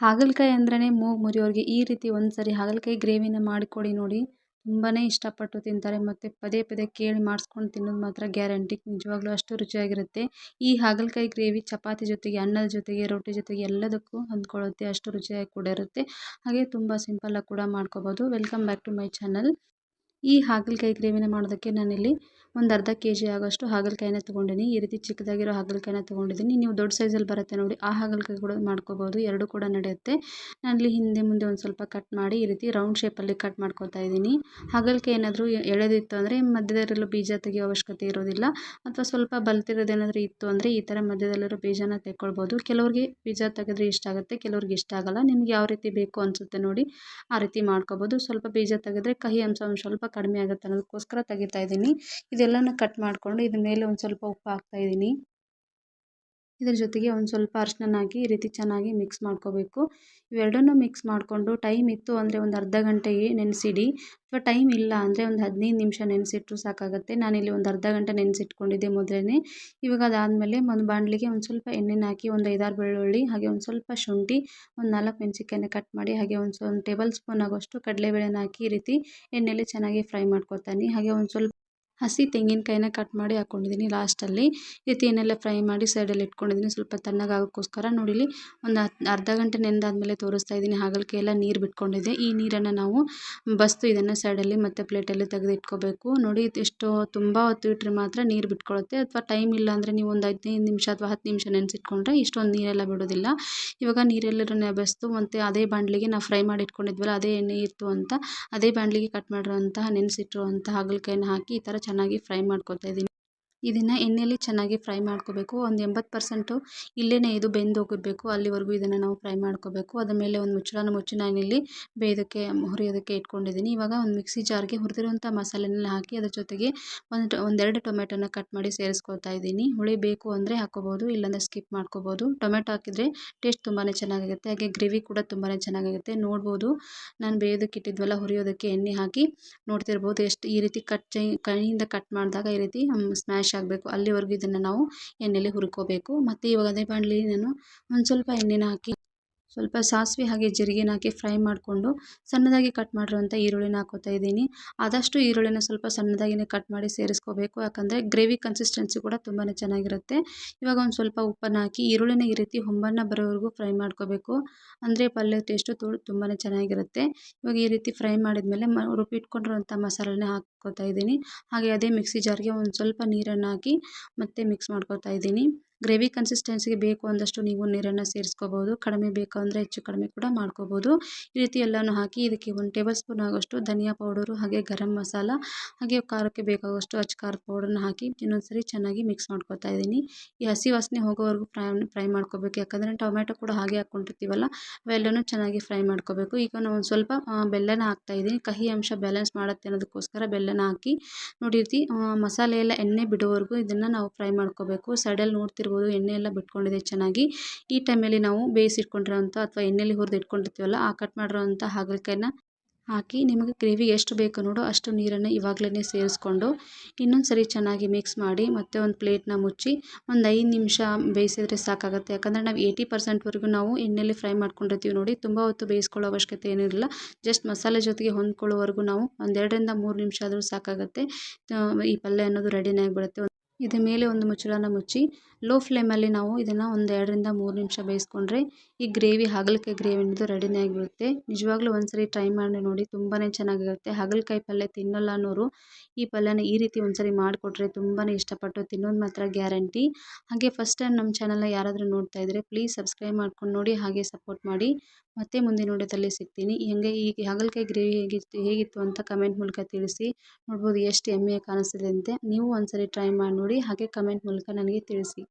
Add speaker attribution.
Speaker 1: ಹಾಗಲಕಾಯಿ ಅಂದ್ರೇ ಮೂಗು ಮುರಿಯೋರಿಗೆ ಈ ರೀತಿ ಒಂದು ಸರಿ ಹಾಗಲಕಾಯಿ ಗ್ರೇವಿನ ಮಾಡಿಕೊಡಿ ನೋಡಿ. ತುಂಬಾ ಇಷ್ಟಪಟ್ಟು ತಿಂತಾರೆ. ಮತ್ತು ಪದೇ ಪದೇ ಕೇಳಿ ಮಾಡಿಸ್ಕೊಂಡು ತಿನ್ನೋದು ಮಾತ್ರ ಗ್ಯಾರಂಟಿ. ನಿಜವಾಗ್ಲೂ ಅಷ್ಟು ರುಚಿಯಾಗಿರುತ್ತೆ. ಈ ಹಾಗಲಕಾಯಿ ಗ್ರೇವಿ ಚಪಾತಿ ಜೊತೆಗೆ, ಅನ್ನದ ಜೊತೆಗೆ, ರೊಟ್ಟಿ ಜೊತೆಗೆ ಎಲ್ಲದಕ್ಕೂ ಹೊಂದ್ಕೊಳ್ಳುತ್ತೆ. ಅಷ್ಟು ರುಚಿಯಾಗಿ ಕೂಡ ಇರುತ್ತೆ. ಹಾಗೆ ತುಂಬ ಸಿಂಪಲ್ಲಾಗಿ ಕೂಡ ಮಾಡ್ಕೋಬೋದು. Welcome back to my channel. ಈ ಹಾಗಲಕಾಯಿ ಗ್ರೇವಿನ ಮಾಡೋದಕ್ಕೆ ನಾನಿಲ್ಲಿ ಒಂದು ಅರ್ಧ ಕೆ ಜಿ ಆಗೋಷ್ಟು ಹಾಗಲಕಾಯಿನ ತೊಗೊಂಡಿನಿ. ಈ ರೀತಿ ಚಿಕ್ಕದಾಗಿರೋ ಹಾಗಲಕಾಯಿನ ತೊಗೊಂಡಿದ್ದೀನಿ ನೀವು ದೊಡ್ಡ ಸೈಜಲ್ಲಿ ಬರುತ್ತೆ ನೋಡಿ, ಆ ಹಾಗಲಕಾಯಿ ಕೂಡ ಮಾಡ್ಕೋಬೋದು. ಎರಡೂ ಕೂಡ ನಡೆಯುತ್ತೆ. ನಾನಲ್ಲಿ ಹಿಂದೆ ಮುಂದೆ ಒಂದು ಸ್ವಲ್ಪ ಕಟ್ ಮಾಡಿ ಈ ರೀತಿ ರೌಂಡ್ ಶೇಪಲ್ಲಿ ಕಟ್ ಮಾಡ್ಕೊತಾ ಇದ್ದೀನಿ. ಹಾಗಲಕಾಯಿ ಏನಾದರೂ ಎಳೆದಿತ್ತು ಅಂದರೆ ಮಧ್ಯದಲ್ಲಿರೋ ಬೀಜ ತೆಗೆಯೋ ಅವಶ್ಯಕತೆ ಇರೋದಿಲ್ಲ. ಅಥವಾ ಸ್ವಲ್ಪ ಬಲ್ತಿರೋದೇನಾದರೂ ಇತ್ತು ಅಂದರೆ ಈ ಥರ ಮಧ್ಯದಲ್ಲಿರೋ ಬೀಜನ ತೆಕ್ಕೊಳ್ಬೋದು. ಕೆಲವ್ರಿಗೆ ಬೀಜ ತೆಗೆದ್ರೆ ಇಷ್ಟ ಆಗುತ್ತೆ, ಕೆಲವ್ರಿಗೆ ಇಷ್ಟ ಆಗೋಲ್ಲ. ನಿಮ್ಗೆ ಯಾವ ರೀತಿ ಬೇಕು ಅನಿಸುತ್ತೆ ನೋಡಿ, ಆ ರೀತಿ ಮಾಡ್ಕೋಬೋದು. ಸ್ವಲ್ಪ ಬೀಜ ತೆಗೆದ್ರೆ ಕಹಿ ಅಂಶ ಸ್ವಲ್ಪ ಕಡಿಮೆ ಆಗುತ್ತೆ ಅನ್ನೋದಕ್ಕೋಸ್ಕರ ತೆಗಿತಾ ಇದ್ದೀನಿ. ಇದೆಲ್ಲನೂ ಕಟ್ ಮಾಡಿಕೊಂಡು ಇದ್ರ ಮೇಲೆ ಒಂದು ಸ್ವಲ್ಪ ಉಪ್ಪು ಹಾಕ್ತಾಯಿದ್ದೀನಿ ಇದ್ರ ಜೊತೆಗೆ ಒಂದು ಸ್ವಲ್ಪ ಅರ್ಶಿನ ಹಾಕಿ ಈ ರೀತಿ ಚೆನ್ನಾಗಿ ಮಿಕ್ಸ್ ಮಾಡ್ಕೋಬೇಕು. ಇವೆರಡನ್ನೂ ಮಿಕ್ಸ್ ಮಾಡಿಕೊಂಡು ಟೈಮ್ ಇತ್ತು ಅಂದರೆ ಒಂದು ಅರ್ಧ ಗಂಟೆಗೆ ನೆನೆಸಿಡಿ. ಅಥವಾ ಟೈಮ್ ಇಲ್ಲ ಅಂದರೆ ಒಂದು ಹದಿನೈದು ನಿಮಿಷ ನೆನೆಸಿಟ್ರೂ ಸಾಕಾಗುತ್ತೆ. ನಾನಿಲ್ಲಿ ಒಂದು ಅರ್ಧ ಗಂಟೆ ನೆನೆಸಿಟ್ಕೊಂಡಿದ್ದೆ ಮೊದಲೇ ಇವಾಗ ಅದಾದಮೇಲೆ ಒಂದು ಬಾಣಲಿಗೆ ಒಂದು ಸ್ವಲ್ಪ ಎಣ್ಣೆನ ಹಾಕಿ ಒಂದು ಐದಾರು ಬೆಳ್ಳುಳ್ಳಿ, ಹಾಗೆ ಒಂದು ಸ್ವಲ್ಪ ಶುಂಠಿ, ಒಂದು ನಾಲ್ಕು ಮೆಣಸಿಕಾಯಿನ ಕಟ್ ಮಾಡಿ, ಹಾಗೆ ಒಂದು ಒಂದು ಟೇಬಲ್ ಸ್ಪೂನ್ ಆಗೋಷ್ಟು ಕಡಲೆಬೇಳೆನ ಹಾಕಿ ಈ ರೀತಿ ಎಣ್ಣೆಯಲ್ಲಿ ಚೆನ್ನಾಗಿ ಫ್ರೈ ಮಾಡ್ಕೊತಾನೆ ಹಾಗೆ ಒಂದು ಸ್ವಲ್ಪ ಹಸಿ ತೆಂಗಿನಕಾಯಿನ ಕಟ್ ಮಾಡಿ ಹಾಕ್ಕೊಂಡಿದ್ದೀನಿ ಲಾಸ್ಟಲ್ಲಿ ಈ ಫ್ರೈ ಮಾಡಿ ಸೈಡಲ್ಲಿ ಇಟ್ಕೊಂಡಿದ್ದೀನಿ ಸ್ವಲ್ಪ ತಣ್ಣಗಾಗೋಕ್ಕೋಸ್ಕರ ನೋಡಿಲಿ ಒಂದು ಅರ್ಧ ಗಂಟೆ ನೆಂದಾದಮೇಲೆ ತೋರಿಸ್ತಾ ಇದ್ದೀನಿ ಹಾಗಲಕಾಯಿ ಎಲ್ಲ ನೀರು ಬಿಟ್ಕೊಂಡಿದೆ ಈ ನೀರನ್ನು ನಾವು ಬಸ್ತು ಇದನ್ನು ಸೈಡಲ್ಲಿ ಮತ್ತು ಪ್ಲೇಟಲ್ಲಿ ತೆಗೆದು ಇಟ್ಕೋಬೇಕು. ನೋಡಿ, ಎಷ್ಟೋ ತುಂಬ ಹೊತ್ತು ಇಟ್ಟರೆ ಮಾತ್ರ ನೀರು ಬಿಟ್ಕೊಳ್ಳುತ್ತೆ ಅಥವಾ ಟೈಮ್ ಇಲ್ಲ ಅಂದರೆ ನೀವು ಒಂದು ಹದಿನೈದು ನಿಮಿಷ ಅಥವಾ ಹತ್ತು ನಿಮಿಷ ನೆನೆಸಿಟ್ಕೊಂಡ್ರೆ ಇಷ್ಟೊಂದು ನೀರೆಲ್ಲ ಬಿಡೋದಿಲ್ಲ. ಇವಾಗ ನೀರೆಲ್ಲರೂ ಬೆಸ್ತು ಮತ್ತು ಅದೇ ಬಾಣಲಿಗೆ ನಾವು ಫ್ರೈ ಮಾಡಿ ಇಟ್ಕೊಂಡಿದ್ವಲ್ಲ, ಅದೇ ಎಣ್ಣೆ ಇತ್ತು ಅಂತ, ಅದೇ ಬಾಣಲಿಗೆ ಕಟ್ ಮಾಡಿರುವಂತಹ ನೆನೆಸಿಟ್ಟಿರುವಂಥ ಹಾಗಲಕಾಯಿನ ಹಾಕಿ ಈ ಥರ ಚೆನ್ನಾಗಿ ಫ್ರೈ ಮಾಡ್ಕೊತಾ ಇದ್ದೀನಿ. ಇದನ್ನು ಎಣ್ಣೆಯಲ್ಲಿ ಚೆನ್ನಾಗಿ ಫ್ರೈ ಮಾಡ್ಕೋಬೇಕು. ಒಂದು ಎಂಬತ್ತು ಪರ್ಸೆಂಟು ಇಲ್ಲೇ ಇದು ಬೆಂದೋಗಿರಬೇಕು. ಅಲ್ಲಿವರೆಗೂ ಇದನ್ನು ನಾವು ಫ್ರೈ ಮಾಡ್ಕೋಬೇಕು. ಅದ್ರ ಮೇಲೆ ಒಂದು ಮುಚ್ಚಳನ ಮುಚ್ಚಿ ನಾನಿಲ್ಲಿ ಬೇಯೋದಕ್ಕೆ, ಹುರಿಯೋದಕ್ಕೆ ಇಟ್ಕೊಂಡಿದ್ದೀನಿ ಇವಾಗ ಒಂದು ಮಿಕ್ಸಿ ಜಾರ್ಗೆ ಹುರಿದಿರುವಂಥ ಮಸಾಲೆನೆಲ್ಲ ಹಾಕಿ ಅದ್ರ ಜೊತೆಗೆ ಒಂದು ಒಂದೆರಡು ಟೊಮೆಟೊನ ಕಟ್ ಮಾಡಿ ಸೇರಿಸ್ಕೊಳ್ತಾ ಇದ್ದೀನಿ. ಹುಳಿ ಬೇಕು ಅಂದರೆ ಹಾಕ್ಕೋಬೋದು ಇಲ್ಲಾಂದರೆ ಸ್ಕಿಪ್ ಮಾಡ್ಕೋಬೋದು ಟೊಮೆಟೊ ಹಾಕಿದರೆ ಟೇಸ್ಟ್ ತುಂಬಾ ಚೆನ್ನಾಗಿರುತ್ತೆ. ಹಾಗೆ ಗ್ರೇವಿ ಕೂಡ ತುಂಬಾ ಚೆನ್ನಾಗಿರುತ್ತೆ. ನೋಡ್ಬೋದು. ನಾನು ಬೇಯೋದಕ್ಕೆ ಇಟ್ಟಿದ್ವಲ್ಲ, ಹುರಿಯೋದಕ್ಕೆ ಎಣ್ಣೆ ಹಾಕಿ ನೋಡ್ತಿರ್ಬೋದು. ಎಷ್ಟು ಈ ರೀತಿ ಕಟ್ ಕೈಯಿಂದ ಕಟ್ ಮಾಡಿದಾಗ ಈ ರೀತಿ ಸ್ಮ್ಯಾಶ್ ಆಗಬೇಕು. ಅಲ್ಲಿವರೆಗೂ ಇದನ್ನು ನಾವು ಎಣ್ಣೆಯಲ್ಲಿ ಹುರ್ಕೋಬೇಕು. ಮತ್ತು ಇವಾಗ ಅದೇ ಬಾಣಲಿ ನಾನು ಒಂದು ಸ್ವಲ್ಪ ಎಣ್ಣೆನ ಹಾಕಿ ಸ್ವಲ್ಪ ಸಾಸಿವೆ ಹಾಗೆ ಜೀರಿಗೆನ ಹಾಕಿ ಫ್ರೈ ಮಾಡಿಕೊಂಡು ಸಣ್ಣದಾಗಿ ಕಟ್ ಮಾಡಿರುವಂಥ ಈರುಳ್ಳಿನ ಹಾಕೋತಾ ಇದ್ದೀನಿ. ಆದಷ್ಟು ಈರುಳ್ಳಿನ ಸ್ವಲ್ಪ ಸಣ್ಣದಾಗಿಯೇ ಕಟ್ ಮಾಡಿ ಸೇರಿಸ್ಕೋಬೇಕು. ಯಾಕಂದರೆ ಗ್ರೇವಿ ಕನ್ಸಿಸ್ಟೆನ್ಸಿ ಕೂಡ ತುಂಬಾ ಚೆನ್ನಾಗಿರುತ್ತೆ. ಇವಾಗ ಒಂದು ಸ್ವಲ್ಪ ಉಪ್ಪನ್ನು ಹಾಕಿ ಈರುಳ್ಳಿನ ಈ ರೀತಿ ಹೊಂಬಣ್ಣ ಬರೋವರೆಗೂ ಫ್ರೈ ಮಾಡ್ಕೋಬೇಕು. ಅಂದರೆ ಪಲ್ಯ ಟೇಸ್ಟು ತುಂಬಾ ಚೆನ್ನಾಗಿರುತ್ತೆ. ಇವಾಗ ಈ ರೀತಿ ಫ್ರೈ ಮಾಡಿದ್ಮೇಲೆ ಮ ರುಬ್ಬಿಟ್ಕೊಂಡಿರುವಂಥ ಮಸಾಲೆನ ಹಾಕ್ಕೋತಾ ಇದ್ದೀನಿ. ಹಾಗೆ ಅದೇ ಮಿಕ್ಸಿ ಜಾರ್ಗೆ ಒಂದು ಸ್ವಲ್ಪ ನೀರನ್ನು ಹಾಕಿ ಮತ್ತೆ ಮಿಕ್ಸ್ ಮಾಡ್ಕೋತಾ ಇದ್ದೀನಿ. ಗ್ರೇವಿ ಕನ್ಸಿಸ್ಟೆನ್ಸಿಗೆ ಬೇಕು ಅಂದಷ್ಟು ನೀವು ನೀರನ್ನು ಸೇರಿಸ್ಕೋಬೋದು. ಕಡಿಮೆ ಬೇಕು ಅಂದರೆ ಹೆಚ್ಚು ಕಡಿಮೆ ಕೂಡ ಮಾಡ್ಕೋಬೋದು. ಈ ರೀತಿ ಎಲ್ಲನೂ ಹಾಕಿ ಇದಕ್ಕೆ ಒಂದು ಟೇಬಲ್ ಸ್ಪೂನ್ ಆಗೋಷ್ಟು ಧನಿಯಾ ಪೌಡರು ಹಾಗೆ ಗರಂ ಮಸಾಲ ಹಾಗೆ ಖಾರಕ್ಕೆ ಬೇಕಾಗುವಷ್ಟು ಅಚ್ಚ ಖಾರದ ಪೌಡರ್ನ ಹಾಕಿ ಇನ್ನೊಂದ್ಸರಿ ಚೆನ್ನಾಗಿ ಮಿಕ್ಸ್ ಮಾಡ್ಕೊತಾ ಇದ್ದೀನಿ. ಈ ಹಸಿ ವಾಸನೆ ಹೋಗೋವರೆಗೂ ಫ್ರೈ ಫ್ರೈ ಮಾಡ್ಕೋಬೇಕು. ಯಾಕಂದರೆ ಟೊಮೆಟೊ ಕೂಡ ಹಾಗೆ ಹಾಕ್ಕೊಂಡಿರ್ತೀವಲ್ಲ, ಅವೆಲ್ಲನೂ ಚೆನ್ನಾಗಿ ಫ್ರೈ ಮಾಡ್ಕೋಬೇಕು. ಈಗ ನಾನು ಒಂದು ಸ್ವಲ್ಪ ಬೆಲ್ಲನ ಹಾಕ್ತಾ ಇದ್ದೀನಿ. ಕಹಿ ಅಂಶ ಬ್ಯಾಲೆನ್ಸ್ ಮಾಡುತ್ತೆ ಅನ್ನೋದಕ್ಕೋಸ್ಕರ ಬೆಲ್ಲನ ಹಾಕಿ ನೋಡಿ ರೀತಿ ಮಸಾಲೆ ಎಲ್ಲ ಎಣ್ಣೆ ಬಿಡೋವರೆಗೂ ಇದನ್ನು ನಾವು ಫ್ರೈ ಮಾಡ್ಕೋಬೇಕು. ಸೈಡಲ್ಲಿ ನೋಡ್ತಿರ್ಬೋದು ನೋಡ್ತಿರ್ಬೋದು ಎಣ್ಣೆ ಎಲ್ಲ ಬಿಟ್ಕೊಂಡಿದೆ ಚೆನ್ನಾಗಿ. ಈ ಟೈಮಲ್ಲಿ ನಾವು ಬೇಯಿಸಿಟ್ಕೊಂಡಿರೋಂಥ ಅಥವಾ ಎಣ್ಣೆಲಿ ಹುರಿದು ಇಟ್ಕೊಂಡಿರ್ತೀವಲ್ಲ, ಆ ಕಟ್ ಮಾಡಿರೋಂಥ ಹಾಗಲಕಾಯಿನ ಹಾಕಿ ನಿಮಗೆ ಗ್ರೇವಿ ಎಷ್ಟು ಬೇಕು ನೋಡು ಅಷ್ಟು ನೀರನ್ನು ಇವಾಗಲೇ ಸೇರಿಸ್ಕೊಂಡು ಇನ್ನೊಂದು ಸರಿ ಚೆನ್ನಾಗಿ ಮಿಕ್ಸ್ ಮಾಡಿ ಮತ್ತೆ ಒಂದು ಪ್ಲೇಟ್ನ ಮುಚ್ಚಿ ಒಂದು ಐದು ನಿಮಿಷ ಬೇಯಿಸಿದ್ರೆ ಸಾಕಾಗುತ್ತೆ. ಯಾಕಂದರೆ ನಾವು ಏಯ್ಟಿ ಪರ್ಸೆಂಟ್ವರೆಗೂ ನಾವು ಎಣ್ಣೆಯಲ್ಲಿ ಫ್ರೈ ಮಾಡ್ಕೊಂಡಿರ್ತೀವಿ ನೋಡಿ, ತುಂಬ ಹೊತ್ತು ಬೇಯಿಸ್ಕೊಳ್ಳೋ ಅವಶ್ಯಕತೆ ಏನಿರಲ್ಲ ಜಸ್ಟ್ ಮಸಾಲೆ ಜೊತೆಗೆ ಹೊಂದ್ಕೊಳ್ಳೋವರೆಗೂ ನಾವು ಒಂದೆರಡರಿಂದ ಮೂರು ನಿಮಿಷ ಆದರೂ ಸಾಕಾಗುತ್ತೆ. ಈ ಪಲ್ಯ ಅನ್ನೋದು ರೆಡಿನೇ ಆಗಿಬಿಡುತ್ತೆ. ಇದ್ರ ಮೇಲೆ ಒಂದು ಮುಚ್ಚಳನ ಮುಚ್ಚಿ ಲೋ ಫ್ಲೇಮಲ್ಲಿ ನಾವು ಇದನ್ನು ಒಂದು ಎರಡರಿಂದ ಮೂರು ನಿಮಿಷ ಬೇಯಿಸ್ಕೊಂಡ್ರೆ ಈ ಗ್ರೇವಿ ಹಾಗಲಕಾಯಿ ಗ್ರೇವಿ ಅನ್ನೋದು ರೆಡಿನೇ ಆಗಿರುತ್ತೆ. ನಿಜವಾಗ್ಲೂ ಒಂದ್ಸರಿ ಟ್ರೈ ಮಾಡಿ ನೋಡಿ ತುಂಬಾ ಚೆನ್ನಾಗಿರುತ್ತೆ. ಹಾಗಲಕಾಯಿ ಪಲ್ಯ ತಿನ್ನಲ್ಲ ಅನ್ನೋರು ಈ ಪಲ್ಯನ ಈ ರೀತಿ ಒಂದ್ಸರಿ ಮಾಡಿಕೊಟ್ರೆ ತುಂಬಾ ಇಷ್ಟಪಟ್ಟು ತಿನ್ನೋದು ಮಾತ್ರ ಗ್ಯಾರಂಟಿ. ಹಾಗೆ ಫಸ್ಟ್ ಟೈಮ್ ನಮ್ಮ ಚಾನಲ್ನ ಯಾರಾದರೂ ನೋಡ್ತಾ ಇದ್ದರೆ ಪ್ಲೀಸ್ ಸಬ್ಸ್ಕ್ರೈಬ್ ಮಾಡ್ಕೊಂಡು ನೋಡಿ, ಹಾಗೆ ಸಪೋರ್ಟ್ ಮಾಡಿ. ಮತ್ತೆ ಮುಂದಿನ ನೋಡೋದಲ್ಲಿ ಸಿಗ್ತೀನಿ. ಹೆಂಗೆ ಈ ಹಾಗಲಕಾಯಿ ಗ್ರೇವಿ ಹೇಗಿತ್ತು ಹೇಗಿತ್ತು ಅಂತ ಕಮೆಂಟ್ ಮೂಲಕ ತಿಳಿಸಿ. ನೋಡ್ಬೋದು ಎಷ್ಟು ಎಮ್ಮೆಯಾಗಿ ಕಾಣಿಸ್ತಿದೆ ಅಂತೆ. ನೀವು ಒಂದ್ಸರಿ ಟ್ರೈ ಮಾಡಿ ನೋಡಿ, ಹಾಗೆ ಕಮೆಂಟ್ ಮೂಲಕ ನನಗೆ ತಿಳಿಸಿ.